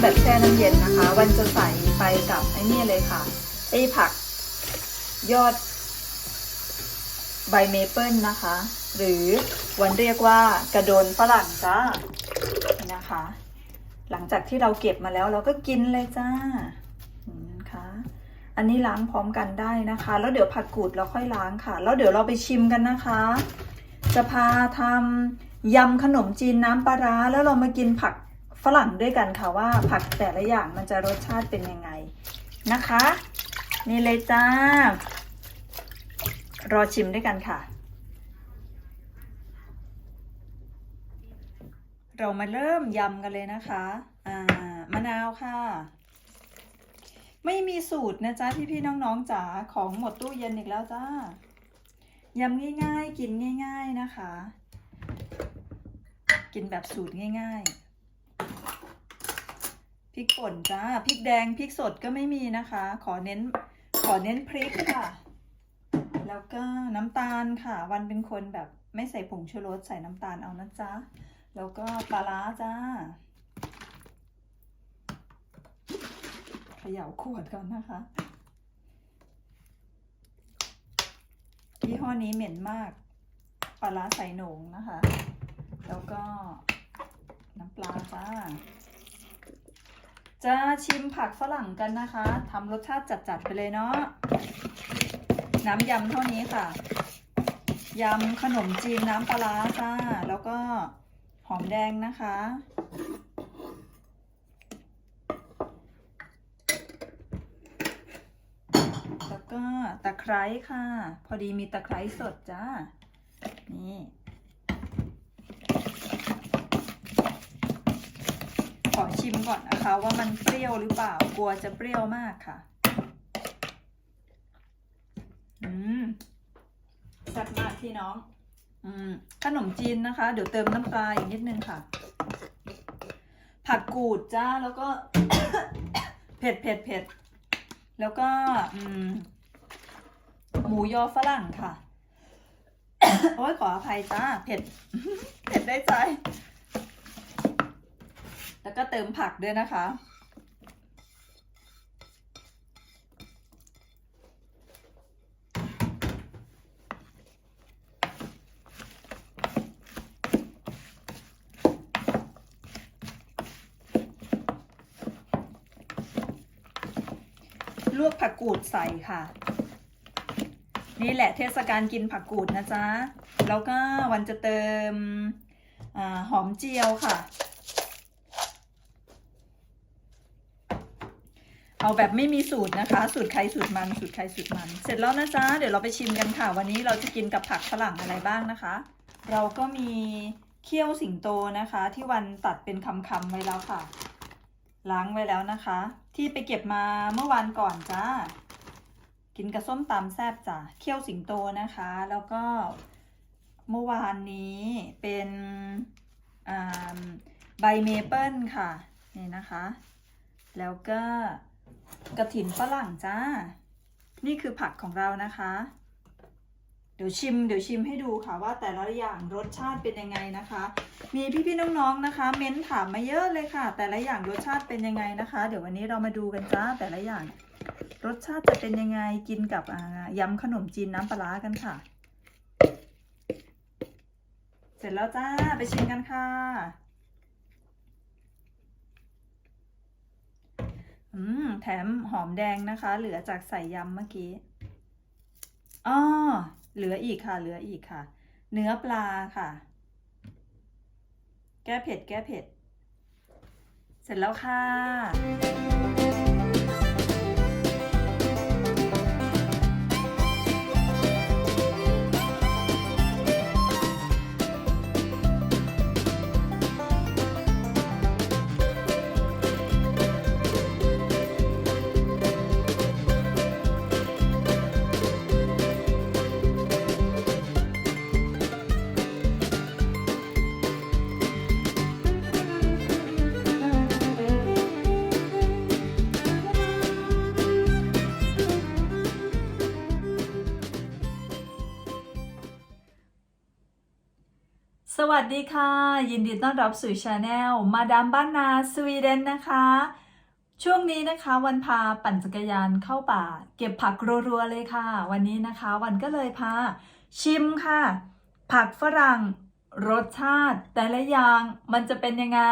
มันเย็นนะคะ วันจะใส่ไปกับไอ้นี่เลยค่ะไอ้ผักยอดใบเมเปิลนะคะ หรือวันเรียกว่ากระโดนฝรั่งจ้านะคะ หลังจากที่เราเก็บมาแล้วเราก็กินเลยจ้านะคะอันนี้ล้างพร้อมกันได้นะคะ แล้วเดี๋ยวผักกูดเราค่อยล้างค่ะ แล้วเดี๋ยวเราไปชิมกันนะคะ จะพาทำยำขนมจีนน้ำปลาร้าแล้วเรามากินผัก ฝรั่งด้วยกันค่ะว่าผักแต่ละอย่างมันจะรสชาติเป็นยังไงนะคะ นี่เลยจ้า รอชิมด้วยกันค่ะ เรามาเริ่มยำกันเลยนะคะอ่ามะนาวค่ะ ไม่มีสูตรนะจ๊ะพี่พี่ๆน้องๆจ๋าของหมดตู้เย็นอีกแล้วจ้ายำง่ายๆ กินง่าย ๆนะคะ กินแบบสูตรง่าย ๆ ริกป่นจ้าพริกแดงพริกสดก็ไม่มีนะคะ ขอเน้นขอเน้นพริกค่ะ แล้วก็น้ำตาลค่ะ วันเป็นคนแบบไม่ใส่ผงชูรสใส่น้ำตาลเอานะจ๊ะแล้วก็ปลาร้าจ้าเขย่าขวดก่อนนะคะยี่ห้อนี้เหม็นมากปลาร้าใส่โหนงนะคะ แล้วก็น้ำปลาจ้า จะชิมผักฝรั่งกันนะคะทำรสชาติจัดๆไปเลยเนาะน้ำยำเท่านี้ค่ะยำขนมจีนน้ำปลาร้าจ้าแล้วก็หอมแดงนะคะ แล้วก็ตะไคร้ค่ะ พอดีมีตะไคร้สดจ้า นี่ ข อชิมก่อนนะคะ ว่ามันเปรี้ยวหรือเปล่า กลัวจะเปรี้ยวมากค่ะ อืมแซ่บมากพี่น้อง อืม ขนมจีนนะคะ เดี๋ยวเติมน้ำปลาอีกนิดนึงค่ะ ผักกูดจ้า แล้วก็ เผ็ดเผ็ดเผ็ด แล้วก็ อืม หมูยอฝรั่งค่ะ โอ้ยขออภัยจ้า เผ็ด เผ็ดได้ใจ แล้วก็เติมผักด้วยนะคะ ลวกผักกูดใส่ค่ะนี่แหละเทศกาลกินผักกูดนะจ๊ะ แล้วก็วันจะเติมอหอมเจียวค่ะ เอาแบบไม่มีสูตรนะคะ สูตรใครสูตรมันสูตรใครสูตรมัน เสร็จแล้วนะจ๊ะเดี๋ยวเราไปชิมกันค่ะ วันนี้เราจะกินกับผักฝรั่งอะไรบ้างนะคะ เราก็มีเคี่ยวสิงโตนะคะ ที่วันตัดเป็นคำๆไว้แล้วค่ะ ล้างไว้แล้วนะคะ ที่ไปเก็บมาเมื่อวานก่อนจ้ากินกับส้มตำแซ่บจ้ะเคี่ยวสิงโตนะคะ แล้วก็เมื่อวานนี้เป็นใบเมเปิลค่ะ นี่นะคะ แล้วก็ กระถินฝรั่งจ้า นี่คือผักของเรานะคะ เดี๋ยวชิม เดี๋ยวชิมให้ดูค่ะว่าแต่ละอย่างรสชาติเป็นยังไงนะคะ มีพี่ๆน้องๆนะคะ เม้นถามมาเยอะเลยค่ะ แต่ละอย่างรสชาติเป็นยังไงนะคะ เดี๋ยววันนี้เรามาดูกันจ้าแต่ละอย่าง รสชาติจะเป็นยังไงกินกับยำขนมจีนน้ำปลากันค่ะ เสร็จแล้วจ้าไปชิมกันค่ะ อืม แถมหอมแดงนะคะ เหลือจากใส่ยำเมื่อกี้อ๋อเหลืออีกค่ะ เหลืออีกค่ะ เนื้อปลาค่ะ แก้เผ็ด แก้เผ็ด เสร็จแล้วค่ะ สวัสดีค่ะ ยินดีต้อนรับสู่ชาแนลมาดามบ้านนาสวีเดนนะคะ ช่วงนี้นะคะวันพาปั่นจักรยานเข้าป่า เก็บผักรัวๆเลยค่ะ วันนี้นะคะวันก็เลยพาชิมค่ะ ผักฝรั่ง รสชาติ แต่ละอย่างมันจะเป็นยังไง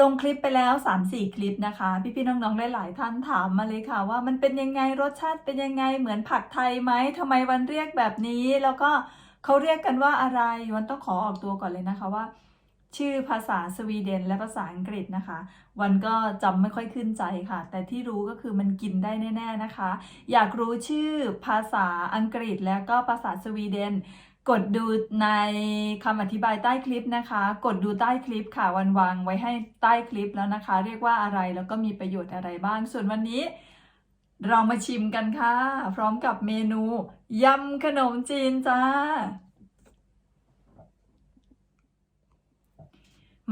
ลงคลิปไปแล้ว 3-4 คลิปนะคะ พี่ๆน้องๆหลายๆท่านถามมาเลยค่ะ ว่ามันเป็นยังไงรสชาติเป็นยังไงเหมือนผักไทยไหมทำไมวันเรียกแบบนี้แล้วก็ เขาเรียกกันว่าอะไรวันต้องขอออกตัวก่อนเลยนะคะว่า ชื่อภาษาสวีเดนและภาษาอังกฤษนะคะ วันก็จำไม่ค่อยขึ้นใจค่ะ แต่ที่รู้ก็คือมันกินได้แน่ ๆนะคะ อยากรู้ชื่อภาษาอังกฤษแล้วก็ภาษาสวีเดนกดดูในคำอธิบายใต้คลิปนะคะ กดดูใต้คลิปค่ะวันวางไว้ให้ใต้คลิปแล้วนะคะ เรียกว่าอะไรแล้วก็มีประโยชน์อะไรบ้าง ส่วนวันนี้ เรามาชิมกันค่ะ พร้อมกับเมนูยำขนมจีนจ้า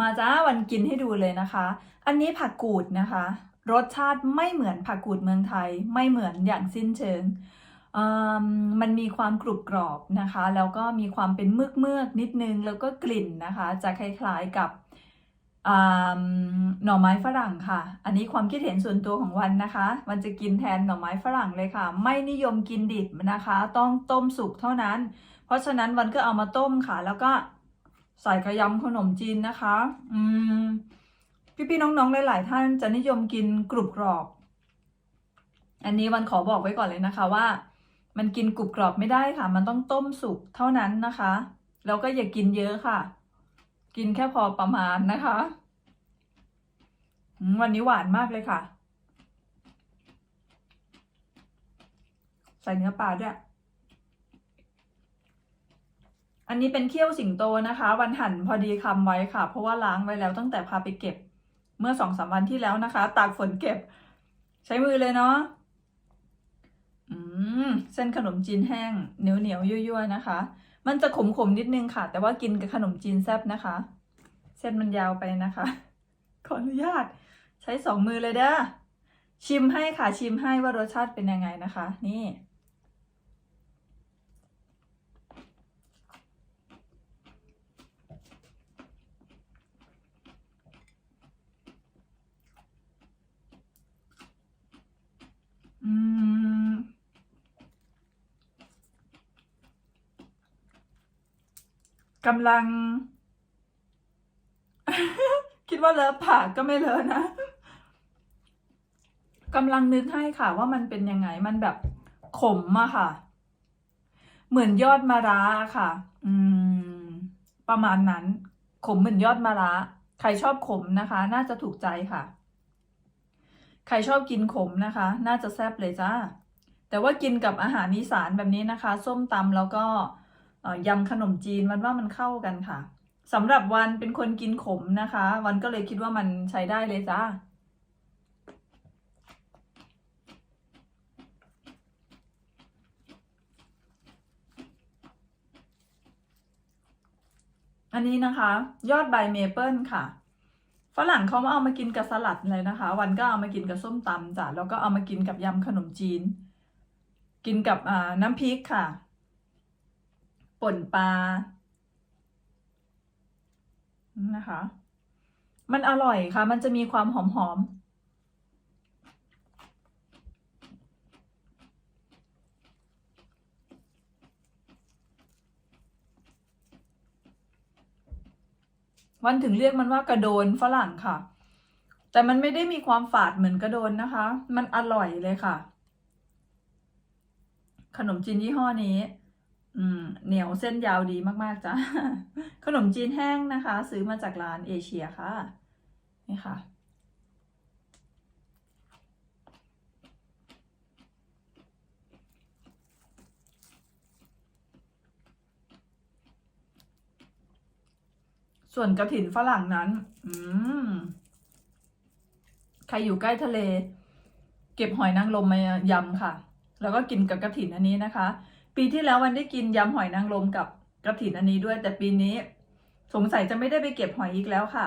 มาจ้าวันกินให้ดูเลยนะคะ อันนี้ผักกูดนะคะ รสชาติไม่เหมือนผักกูดเมืองไทย ไม่เหมือนอย่างสิ้นเชิงมมันมีความกรุบกรอบนะคะ แล้วก็มีความเป็นเมือกเมือกนิดนึง แล้วก็กลิ่นนะคะ จะคล้ายๆกับ หน่อไม้ฝรั่งค่ะ อันนี้ความคิดเห็นส่วนตัวของวันนะคะวันจะกินแทนหน่อไม้ฝรั่งเลยค่ะ ไม่นิยมกินดิบนะคะ ต้องต้มสุกเท่านั้น เพราะฉะนั้นวันก็เอามาต้มค่ะ แล้วก็ใส่กระยำขนมจีนนะคะ อืม พี่ๆน้องๆหลายๆท่านจะนิยมกินกรุบกรอบ อันนี้วันขอบอกไว้ก่อนเลยนะคะว่า มันกินกรุบกรอบไม่ได้ค่ะ มันต้องต้มสุกเท่านั้นนะคะ แล้วก็อย่ากินเยอะค่ะ กินแค่พอประมาณนะคะ วันนี้หวานมากเลยค่ะ ใส่เนื้อปลาด้วย อันนี้เป็นเขี้ยวสิงโตนะคะ วันหั่นพอดีคำไว้ค่ะ เพราะว่าล้างไว้แล้วตั้งแต่พาไปเก็บ เมื่อสองสามวันที่แล้วนะคะ ตากฝนเก็บ ใช้มือเลยเนาะอืมเส้นขนมจีนแห้งเหนียวเหนียวยั่วๆนะคะ มันจะขมขมๆนิดนึงค่ะ แต่ว่ากินกับขนมจีนแซ่บนะคะ เส้นมันยาวไปนะคะ ขออนุญาต ใช้สองมือเลยเด้อชิมให้ค่ะชิมให้ว่ารสชาติเป็นยังไงนะคะ นี่ อืม กำลัง คิดว่าเลอะปากก็ไม่เลอะนะกำลังนึกให้ค่ะ ว่ามันเป็นยังไงมันแบบขมอะค่ะ เหมือนยอดมะระค่ะ อืม ประมาณนั้น ขมเหมือนยอดมะระใครชอบขมนะคะ น่าจะถูกใจค่ะ ใครชอบกินขมนะคะ น่าจะแซ่บเลยจ้าแต่ว่ากินกับอาหารอีสานแบบนี้นะคะ ส้มตำแล้วก็ ยำขนมจีนวันว่ามันเข้ากันค่ะสำหรับวันเป็นคนกินขมนะคะ วันก็เลยคิดว่ามันใช้ได้เลยจ้าอันนี้นะคะ ยอดใบเมเปิลค่ะฝรั่งเขามาเอามากินกับสลัดเลยนะคะ วันก็เอามากินกับส้มตำจ้ะแล้วก็เอามากินกับยำขนมจีน กินกับน้ำพริกค่ะ ป่นปลานะคะ มันอร่อยค่ะ มันจะมีความหอมๆวันถึงเรียกมันว่ากระโดนฝรั่งค่ะ แต่มันไม่ได้มีความฝาดเหมือนกระโดนนะคะ มันอร่อยเลยค่ะ ขนมจีนยี่ห้อนี้ เหนียวเส้นยาวดีมากๆจ้ะขนมจีนแห้งนะคะ ซื้อมาจากร้านเอเชียค่ะ นี่ค่ะ ส่วนกระถินฝรั่งนั้น อืม ใครอยู่ใกล้ทะเล เก็บหอยนางรมมายำค่ะ แล้วก็กินกับกระถินอันนี้นะคะ ปีที่แล้ววันได้กินยำหอยนางรมกับกระถินอันนี้ด้วย แต่ปีนี้สงสัยจะไม่ได้ไปเก็บหอยอีกแล้วค่ะ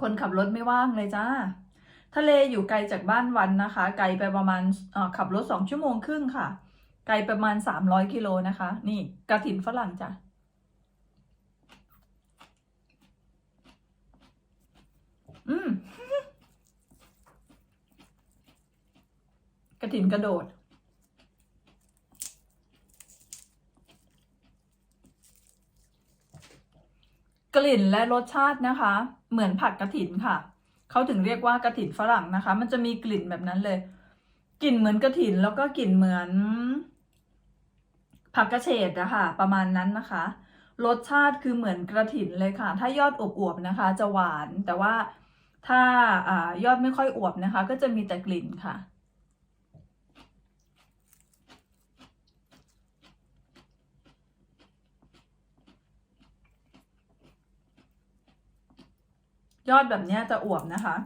คนขับรถไม่ว่างเลยจ้า ทะเลอยู่ไกลจากบ้านวันนะคะ ไกลไปประมาณขับรถสองชั่วโมงครึ่งค่ะ ไกลประมาณสามร้อยกิโลนะคะ นี่กระถินฝรั่งจ้ะอืมกระถินกระโดด กลิ่นและรสชาตินะคะ เหมือนผัดกระถินค่ะ เขาถึงเรียกว่ากระถินฝรั่งนะคะ มันจะมีกลิ่นแบบนั้นเลย กลิ่นเหมือนกระถินแล้วก็กลิ่นเหมือน ผักกระเฉดอะค่ะประมาณนั้นนะคะ รสชาติคือเหมือนกระถินเลยค่ะ ถ้ายอดอวบๆนะคะ จะหวาน แต่ว่าถ้าอยอดไม่ค่อยอวบนะคะ ก็จะมีแต่กลิ่นค่ะ ยอดแบบนี้จะอวบนะคะ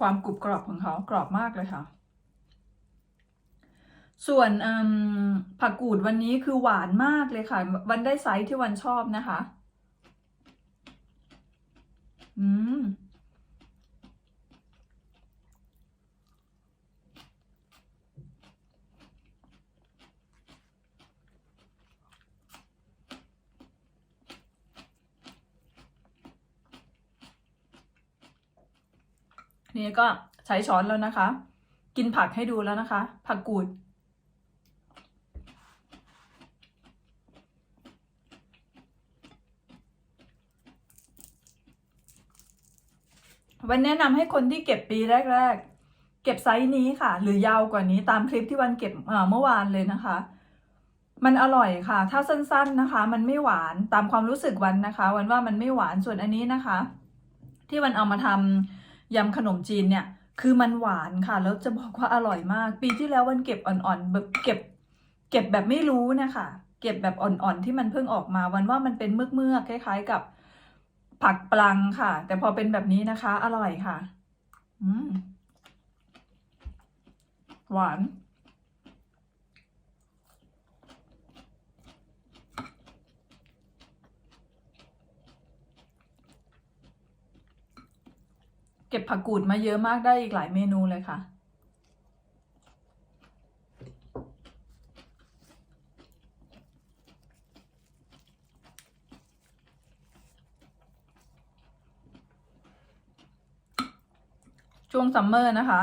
ความกรุบกรอบของเขากรอบมากเลยค่ะ ส่วนผักกูดวันนี้คือหวานมากเลยค่ะ วันได้ไซส์ที่วันชอบนะคะ อืม นี่ก็ใช้ช้อนแล้วนะคะ กินผักให้ดูแล้วนะคะ ผักกูด วันแนะนำให้คนที่เก็บปีแรก ๆ เก็บไซส์นี้ค่ะ หรือยาวกว่านี้ตามคลิปที่วันเก็บเมื่อวานเลยนะคะมันอร่อยค่ะ ถ้าสั้นๆนะคะ มันไม่หวานตามความรู้สึกวันนะคะ วันว่ามันไม่หวานส่วนอันนี้นะคะ ที่วันเอามาทำ ยำขนมจีนเนี่ยคือมันหวานค่ะ แล้วจะบอกว่าอร่อยมาก ปีที่แล้ววันเก็บอ่อนๆแบบเก็บ เก็บแบบไม่รู้นะคะเก็บแบบอ่อนๆที่มันเพิ่งออกมาวันว่ามันเป็นเมือกๆคล้าย ๆ กับผักปลังค่ะ แต่พอเป็นแบบนี้นะคะ อร่อยค่ะ อืมหวาน เก็บผักกูดมาเยอะมากได้อีกหลายเมนูเลยค่ะ ช่วงซัมเมอร์นะคะ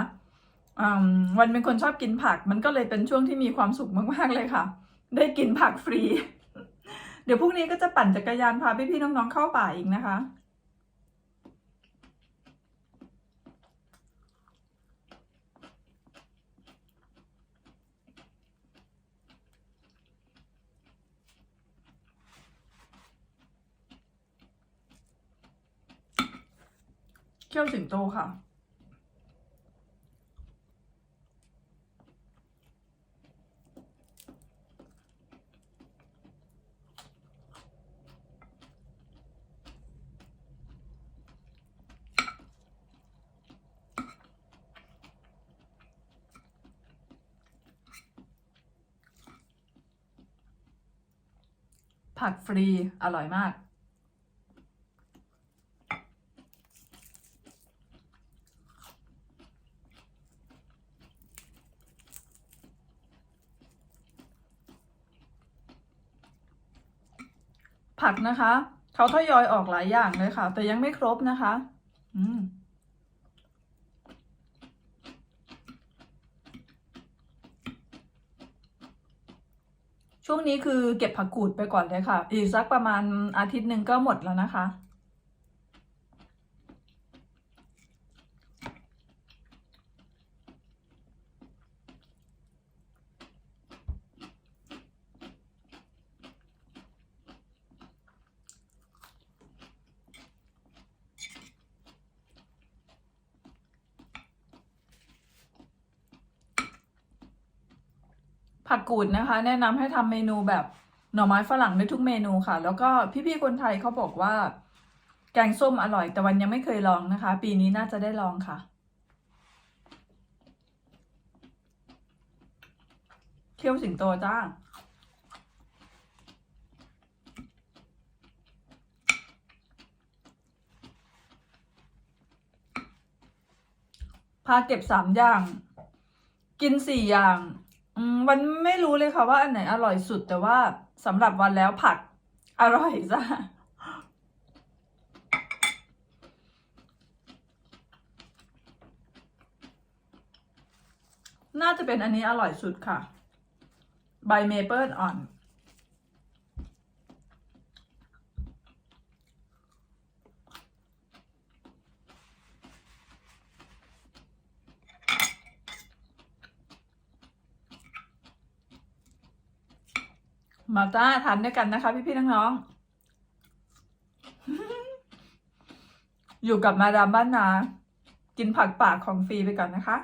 วันเป็นคนชอบกินผักมันก็เลยเป็นช่วงที่มีความสุขมากๆเลยค่ะ ได้กินผักฟรี เดี๋ยวพรุ่งนี้ก็จะปั่นจักรยานพาพี่ๆน้องๆเข้าป่าอีกนะคะ เขี้ยวสิงโตค่ะ ผักฟรีอร่อยมาก ผัก นะคะ เขาทยอยออกหลายอย่างเลยค่ะ แต่ยังไม่ครบนะคะ อืมช่วงนี้คือเก็บผักกูดไปก่อนเลยค่ะ อีกสักประมาณอาทิตย์หนึ่งก็หมดแล้วนะคะ ผักกูดนะคะ แนะนำให้ทำเมนูแบบหน่อไม้ฝรั่งได้ทุกเมนูค่ะ แล้วก็พี่ๆคนไทยเขาบอกว่า แกงส้มอร่อย แต่วันยังไม่เคยลองนะคะ ปีนี้น่าจะได้ลองค่ะเคี่ยวสิงโตจ้าพาเก็บสามอย่าง กินสี่อย่าง วันไม่รู้เลยค่ะว่าอันไหนอร่อยสุดแต่ว่าสำหรับวันแล้วผักอร่อยจ้าน่าจะเป็นอันนี้อร่อยสุดค่ะ ใบเมเปิลอ่อน มาจ้าทานด้วยกันนะคะพี่ๆน้องๆอยู่กับมาดามบ้านนา กินผักป่าของฟรีไปก่อนนะคะ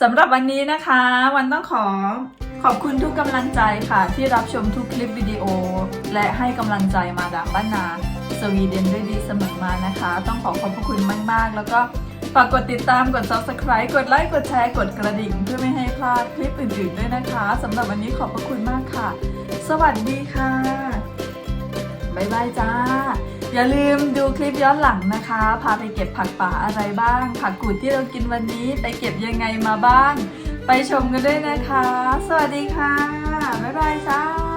สำหรับวันนี้นะคะ วันต้องขอขอบคุณทุกกำลังใจค่ะ ที่รับชมทุกคลิปวิดีโอ และให้กำลังใจมาดามบ้านนา สวีเดนด้วยดีเสมอมานะคะ ต้องขอขอบพระคุณมาก ๆ แล้วก็ฝากกดติดตามกด subscribe กดไลค์กดแชร์กดกระดิ่ง เพื่อไม่ให้พลาดคลิปอื่น ๆ ด้วยนะคะสำหรับวันนี้ขอบพระคุณมากค่ะ สวัสดีค่ะบ๊ายบายจ้า อย่าลืมดูคลิปย้อนหลังนะคะ พาไปเก็บผักป่าอะไรบ้าง ผักกูดที่เรากินวันนี้ไปเก็บยังไงมาบ้าง ไปชมกันด้วยนะคะ สวัสดีค่ะบ๊ายบายจ้า